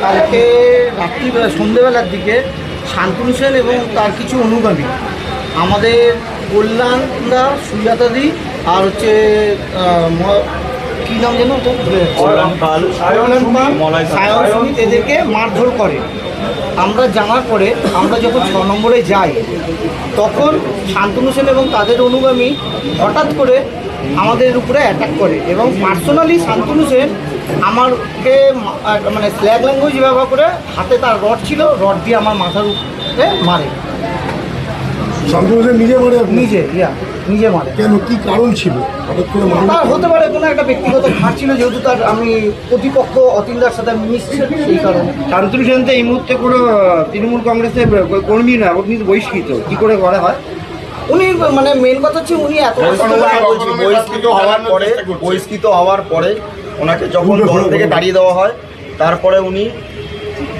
কালকে রাত্রিবেলা সন্ধেবেলার দিকে শান্তনু সেন এবং তার কিছু অনুগামী আমাদের কল্যাণদা সুজাতাদি আর হচ্ছে কি নাম যেন। সায়ন সুমিত এদেরকে মারধর করে। আমরা জানার পরে আমরা যখন ছ নম্বরে যাই তখন শান্তনু সেন এবং তাদের অনুগামী হঠাৎ করে আমাদের উপরে অ্যাটাক করে এবং পার্সোনালি শান্তনু সেন আমাকে মানে স্ল্যাগ ল্যাঙ্গুয়েজ ব্যবহার করে হাতে তার রড ছিল রড দিয়ে আমার মাথার উপরে মারে। শান্তনু সেন নিজে মারে নিজে ইয়া নিজে মারে। কেন? কি কারণ ছিল? তার হতে পারে কোনো একটা ব্যক্তিগত ঘাট ছিল যেহেতু তার আমি প্রতিপক্ষ অতিন্দার সাথে মিশছি সেই কারণে। শান্তনু সেন তো এই মুহূর্তে কোনো তৃণমূল কংগ্রেসের কর্মী না আপনি বহিষ্কৃত। কি করে করা হয়? উনি মানে মেন কথা হচ্ছে উনি এত বহিষ্কৃত হওয়ার পরে বহিষ্কৃত হওয়ার পরে ওনাকে যখন দল থেকে তাড়িয়ে দেওয়া হয় তারপরে উনি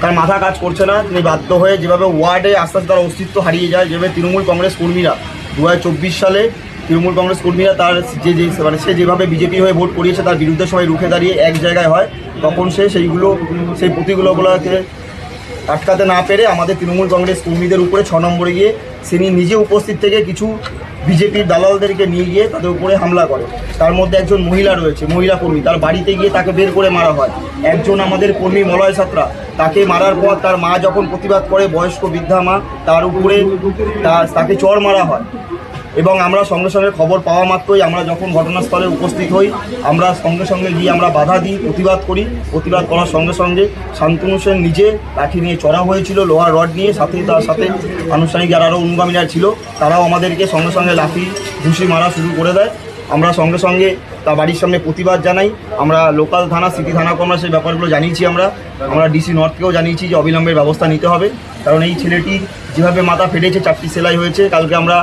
তার মাথা কাজ করছে না তিনি বাধ্য হয়ে যেভাবে ওয়ার্ডে আস্তে আস্তে তার অস্তিত্ব হারিয়ে যায় যেভাবে তৃণমূল কংগ্রেস কর্মীরা দু হাজার চব্বিশ সালে তৃণমূল কংগ্রেস কর্মীরা তার যে যে মানে সে যেভাবে বিজেপি হয়ে ভোট করিয়েছে তার বিরুদ্ধে সবাই রুখে দাঁড়িয়ে এক জায়গায় হয় তখন সে সেইগুলো সেই প্রতিগুলোগুলোকে আটকাতে না পেরে আমাদের তৃণমূল কংগ্রেস কর্মীদের উপরে ছ নম্বরে গিয়ে তিনি নিজে উপস্থিত থেকে কিছু বিজেপির দালালদেরকে নিয়ে গিয়ে তাদের উপরে হামলা করে। তার মধ্যে একজন মহিলা রয়েছে, মহিলা কর্মী। তার বাড়িতে গিয়ে তাকে বের করে মারা হয়। একজন আমাদের কর্মী মলয় সাত্রা তাকে মারার পর তার মা যখন প্রতিবাদ করে বয়স্ক বৃদ্ধা মা, তার উপরে তাকে চর মারা হয়। এবং আমরা সঙ্গে সঙ্গে খবর পাওয়া মাত্রই আমরা যখন ঘটনাস্থলে উপস্থিত হই, আমরা সঙ্গে সঙ্গে গিয়ে আমরা বাধা দিই, প্রতিবাদ করি। প্রতিবাদ করার সঙ্গে সঙ্গে শান্তনু সেন নিজে লাঠি নিয়ে চড়া হয়েছিল, লোহার রড নিয়ে, সাথে তার সাথে আনুষ্ঠানিক যারা আরও অনুগামীরা ছিল, তারাও আমাদেরকে সঙ্গে সঙ্গে লাঠি, ঘুষি মারা শুরু করে দেয়। আমরা সঙ্গে সঙ্গে তার বাড়ির সামনে প্রতিবাদ জানাই। আমরা লোকাল থানা, সিটি থানাকে আমরা সেই ব্যাপারগুলো জানিয়েছি আমরা। আমরা ডিসি নর্থকেও জানিয়েছি যে অবিলম্বের ব্যবস্থা নিতে হবে। কারণ এই ছেলেটি যেভাবে মাথা ফেটেছে, চারটি সেলাই হয়েছে, কালকে আমরা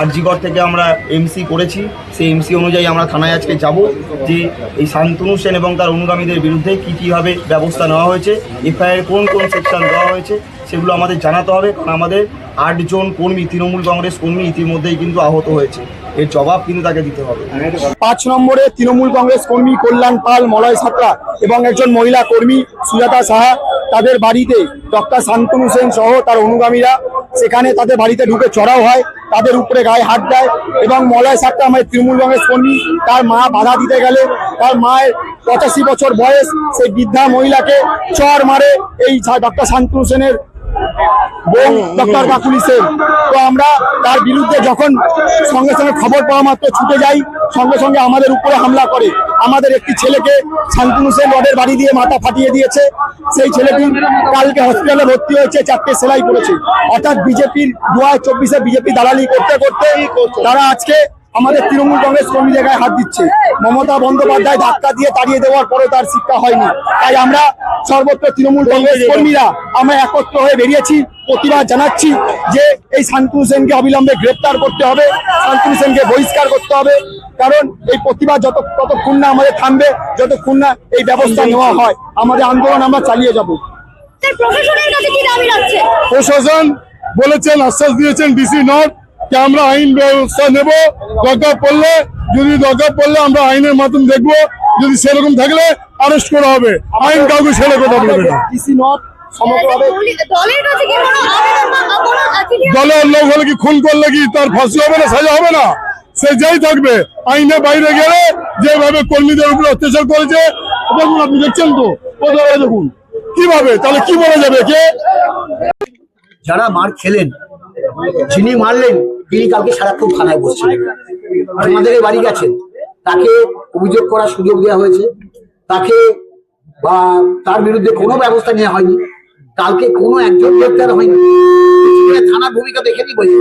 আরজিগড় থেকে আমরা এমসি করেছি, সেই এমসি অনুযায়ী আমরা থানায় আজকে যাব যে এই শান্তনু সেন এবং তার অনুগামীদের বিরুদ্ধে কী কীভাবে ব্যবস্থা নেওয়া হয়েছে এফআইআর কোন কোন সেকশন দেওয়া হয়েছে, সেগুলো আমাদের জানাতে হবে। কারণ আমাদের আটজন কর্মী, তৃণমূল কংগ্রেস কর্মী ইতিমধ্যেই কিন্তু আহত হয়েছে। এর জবাব কিন্তু তাকে দিতে হবে। পাঁচ নম্বরে তৃণমূল কংগ্রেস কর্মী কল্যাণ পাল, মলয় সাঁতরা এবং একজন মহিলা কর্মী সুজাতা সাহা, তাদের বাড়িতে ডক্টর শান্তনু সেন সহ তার অনুগামীরা সেখানে তাদের বাড়িতে ঢুকে চড়াও হয়, তাদের উপরে গায়ে হাত দেয় এবং মলয় সাঁতরা আমাদের তৃণমূল কংগ্রেস কর্মী, তার মা বাধা দিতে গেলে, তার মায়ের পঁচাশি বছর বয়স, সেই বৃদ্ধা মহিলাকে চর মারে এই ডক্টর শান্তনু সেনের বউ ডক্টর কাকুলি সেন। তো আমরা তার বিরুদ্ধে যখন সঙ্গে সঙ্গে খবর পাওয়া মাত্র ছুটে যাই, সঙ্গে সঙ্গে আমাদের উপরে হামলা করে। আমাদের একটি ছেলেকে শান্তনু সেন রডের বাড়ি দিয়ে মাথা ফাটিয়ে দিয়েছে। সেই ছেলেটি কালকে হসপিটালে ভর্তি হয়েছে, চারটে সেলাই করেছে। অর্থাৎ বিজেপির দু হাজার চব্বিশে বিজেপি দালালি করতে করতে তারা আজকে আমাদের তৃণমূল কংগ্রেস কর্মী জায়গায় হাত দিচ্ছে। মমতা বন্দ্যোপাধ্যায় ধাক্কা দিয়ে তাড়িয়ে দেওয়ার পরে তার শিক্ষা হয়নি। তাই আমরা সর্বত্র তৃণমূল কংগ্রেস কর্মীরা আমরা একত্র হয়ে বেরিয়েছি। প্রতিবাদ জানাচ্ছি যে এই শান্তনু সেনকে অবিলম্বে গ্রেপ্তার করতে হবে শান্তনু সেনকে বহিষ্কার করতে হবে। কারণ এই প্রতিবাদ যত ততক্ষণ না আমাদের থামবে যতক্ষণ না এই ব্যবস্থা নেওয়া হয় আমাদের আন্দোলন আমরা চালিয়ে যাব। স্যার প্রশাসনের কাছে কি দাবি রাখছে প্রশাসন বলেছেন আশ্বাস দিয়েছেন ডিসি নট যে আমরা আইন ব্যবস্থা নেব দরকার পড়লে যদি দরকার পড়লে আমরা আইনের মাধ্যমে দেখব যদি সেরকম থাকলে অ্যারেস্ট করা হবে। আইন কাউকে ছেড়ে কথা বলবে না দলের লোক হলে কি খুন করলে কি তার ফাঁসি হবে না সাজা হবে না? সে যেই থাকবে আইনে বাইরে গেলে যেভাবে কর্মীদের উপর অত্যাচার করেছে দেখুন আপনি দেখছেন তো কোথায় দেখুন। কীভাবে? তাহলে কি বলা যাবে কে যারা মার খেলেন যিনি মারলেন তিনি কালকে সারাক্ষণ থানায় বসছিলেন। আমাদের বাড়ি গেছেন। তাকে অভিযোগ করার সুযোগ দেওয়া হয়েছে। তাকে বা তার বিরুদ্ধে কোনো ব্যবস্থা নেওয়া হয়নি। কালকে কোনো একজন গ্রেপ্তার হয়নি। এখানে থানার ভূমিকা দেখেনি বোঝা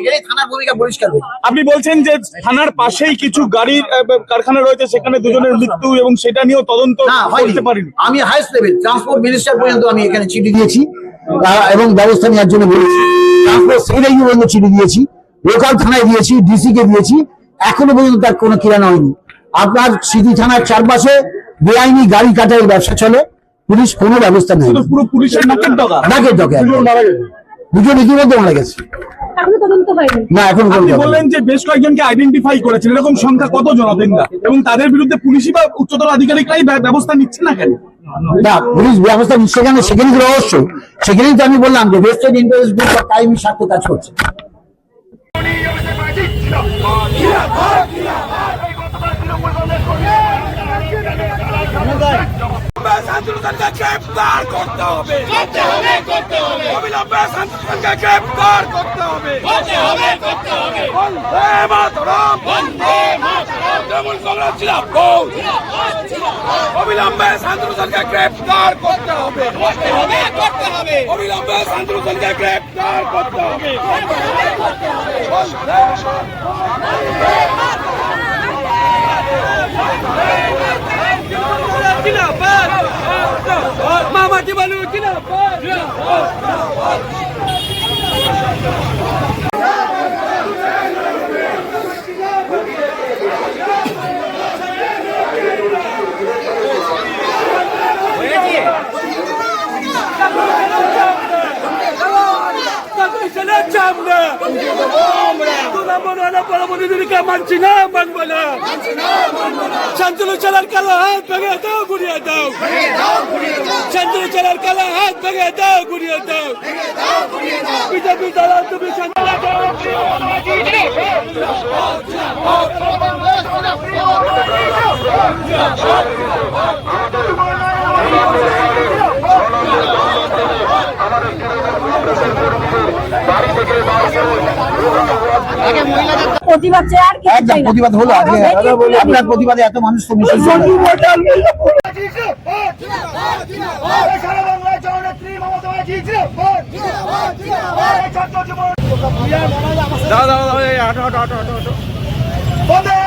এখানে থানার ভূমিকা পরিষ্কার হয়েছে আপনি বলছেন যে থানার পাশেই কিছু গাড়ির কারখানা রয়েছে সেখানে দুজনের মৃত্যু এবং সেটা নিয়েও তদন্ত করতে পারেনি। আমি হাইস্ট লেভেল ট্রান্সপোর্ট মিনিস্টার পর্যন্ত আমি এখানে চিঠি দিয়েছি এবং ব্যবস্থা নেওয়ার জন্য বলেছি। ট্রান্সপোর্ট সেক্রেটারি পর্যন্ত চিঠি দিয়েছি লোকাল থানায় দিয়েছি ডিসি কে দিয়েছি এখনও পর্যন্ত তার কোনো কিরানা হয়নি। আপনার স্মৃতি থানার চারপাশে বেআইনি গাড়ি কাটার ব্যবসা চলে পুলিশ কোনো ব্যবস্থা নেই পুরো পুলিশের নাকের ডগা? ডাকের ডকে দুজন ইতিমধ্যে মারা গেছে। এখনও তদন্ত হয়নি। না এখন বললেন যে বেশ কয়েকজনকে আইডেন্টিফাই করেছেন। এরকম সংখ্যা কত জন এবং তাদের বিরুদ্ধে পুলিশি বা উচ্চতর আধিকারিকরাই ব্যবস্থা নিচ্ছে না কেন? না, পুলিশ ব্যবস্থা সেখানে সেখানে রহস্য। সেখানেই তো আমি বললাম যে ওয়েস্টার্ন ইন্টারেস্ট গ্রুপ টাইমি স্বার্থে কাজ করছে। শান্তনুকে গ্রেপ্তার করতে হবে। করতে হবে করতে হবে। অবিলম্বে শান্তনুকে গ্রেপ্তার করতে হবে। করতে হবে করতে হবে। বন্দে মাতরম। বন্দে মাতরম। তৃণমূল কংগ্রেস জিন্দাবাদ অবিলম্বে শান্তনুকে গ্রেপ্তার করতে হবে। করতে হবে করতে হবে। অবিলম্বে শান্তনুকে গ্রেপ্তার করতে হবে। করতে হবে করতে হবে। বন্দে মামাটি মানছি না, মানবো না। শান্তনু চালার কালো হাত ভেঙে দাও ঘুরিয়ে দাও। শান্তনু চালার কালো হাত ভেঙে দাও ঘুরিয়ে দাও। বিজেপি দ্বারা তুমি প্রতিবাদ আর কিছু একদম প্রতিবাদ হলো আজকে। আপনার প্রতিবাদে এত মানুষ তো মিছিল দাদা দাদা